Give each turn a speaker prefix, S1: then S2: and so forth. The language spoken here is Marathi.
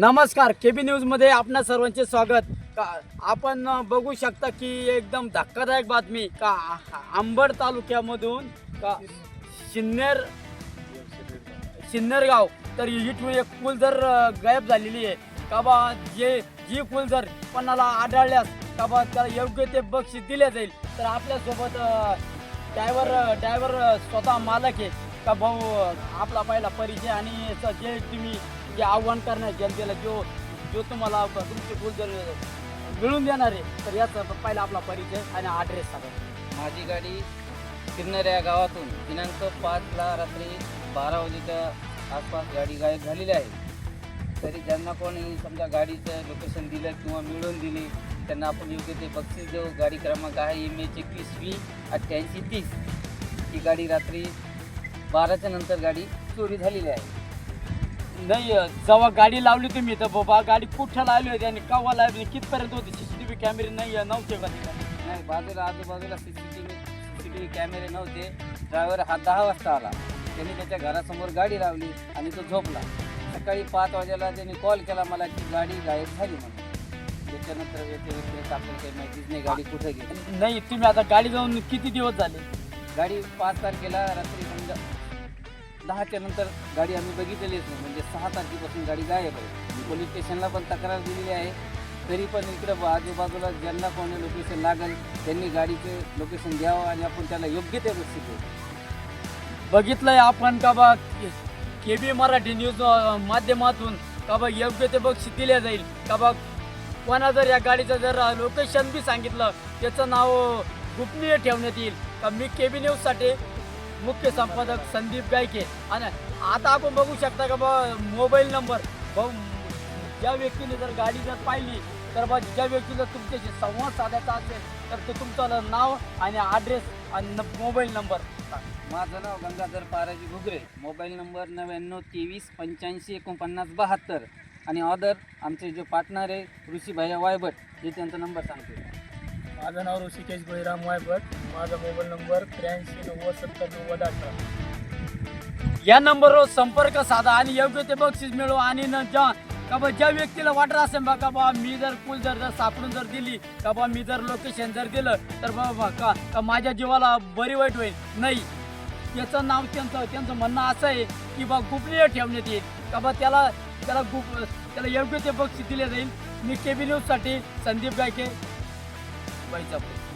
S1: नमस्कार केबी न्यूजमध्ये आपणा सर्वांचे स्वागत. का आपण बघू शकता की एकदम धक्कादायक बातमी का आंबड तालुक्यामधून का शिन्नेर सिन्नर गाव तर इथून एक पूल जर गायब झालेली आहे. का बा जे जी पूल जर कोणाला आढळल्यास का बा त्याला योग्य ते बक्षीस दिले जाईल. तर आपल्यासोबत ड्रायव्हर ड्रायव्हर स्वतः मालक आहे. का भाऊ आपला पहिला परिचय आणि स- जे तुम्ही जे आव्हान करणार जनतेला जो जो तुम्हाला तुमचे गुल जर मिळून देणार आहे तर याचा पहिला आपला परिचय आणि ॲड्रेस सांगा.
S2: माझी गाडी सिन्नर या गावातून दिनांक पाचला रात्री बारा वाजेच्या आसपास गाडी गायब झालेली आहे. तरी ज्यांना कोणी समजा गाडीचं लोकेशन दिलं किंवा मिळवून दिली त्यांना आपण योग्य ते बक्षीस देऊ. गाडी क्रमांक आहे एम एच एकवीस वी अठ्ठ्याऐंशी तीस. ही गाडी रात्री बाराच्या नंतर गाडी चोरी झालेली आहे.
S1: नाही जेव्हा गाडी लावली तुम्ही तर बाबा गाडी कुठं लावली होती आणि केव्हा लावली कितपर्यंत होती सी सी टी व्ही कॅमेरे नाही नव्हते का?
S2: नाही बाजूला आजूबाजूला C C T V C T V कॅमेरे नव्हते. ड्रायव्हर हा दहा वाजता आला. त्यांनी त्याच्या घरासमोर गाडी लावली आणि तो झोपला. सकाळी पाच वाजेला त्यांनी कॉल केला मला की गाडी गायब झाली म्हणून. त्याच्यानंतर याच्या व्यतिरिक्त आपल्याला काही माहितीच नाही गाडी कुठे गेली.
S1: नाही तुम्ही आता गाडी जाऊन किती दिवस झाले?
S2: गाडी पाच तारखेला रात्री समजा दहाच्या नंतर गाडी आम्ही बघितलेलीच नाही. म्हणजे सहा तारखेपासून गाडी गायब आहे. पोलीस स्टेशनला पण तक्रार दिलेली आहे. तरी पण इकडं आजूबाजूला ज्यांना कोणी लोकेशन लागेल त्यांनी गाडीचे लोकेशन द्यावं आणि आपण त्याला योग्य ते गोष्टी देऊ
S1: बघितलंय आपण का बा के बी मराठी न्यूज माध्यमातून का बा योग्य ते बक्षीस दिल्या जाईल? का बा कोणा जर या गाडीचं जर लोकेशन बी सांगितलं त्याचं नाव गोपनीय ठेवण्यात येईल? का मी के बी न्यूजसाठी मुख्य संपादक संदीप गायके. आणि आता आपण बघू शकता का बा मोबाईल नंबर. भाऊ ज्या व्यक्तीने जर गाडी जर पाहिली तर बा ज्या व्यक्तीला तुमच्याशी संवाद साधायचा असेल तर ते तुमचं नाव आणि ॲड्रेस आणि न- मोबाईल नंबर.
S2: माझं नाव गंगाधर पाराजी घुगरे. मोबाईल नंबर नव्याण्णव तेवीस पंच्याऐंशी एकोणपन्नास बहात्तर. आणि ऑदर आमचे जे पार्टनर आहे ऋषी भैया वायभट हे त्यांचा नंबर सांगतो
S3: माझं नाव ऋषिकेश बळीराम वायभट. माझा मोबाईल नंबर त्र्याऐंशी नव्वद सत्तर नव्वद अठरा.
S1: या नंबरवर संपर्क साधा आणि योग्य ते बक्षीस मिळवा आणि न जा. का बा ज्या व्यक्तीला वाटत असेल बा का बा मी जर पूल जर जर सापडून जर दिली का बा मी जर लोकेशन जर दिलं तर बाबा का का माझ्या जीवाला बरी वाईट होईल? नाही. त्याचं नाव त्यांचं त्यांचं म्हणणं असं आहे की बा गोपनीय ठेवण्यात येईल. का बा त्याला त्याला गुप त्याला योग्य ते बक्षीस दिले जाईल. मी केबी न्यूजसाठी संदीप गायके. Bye, Japan.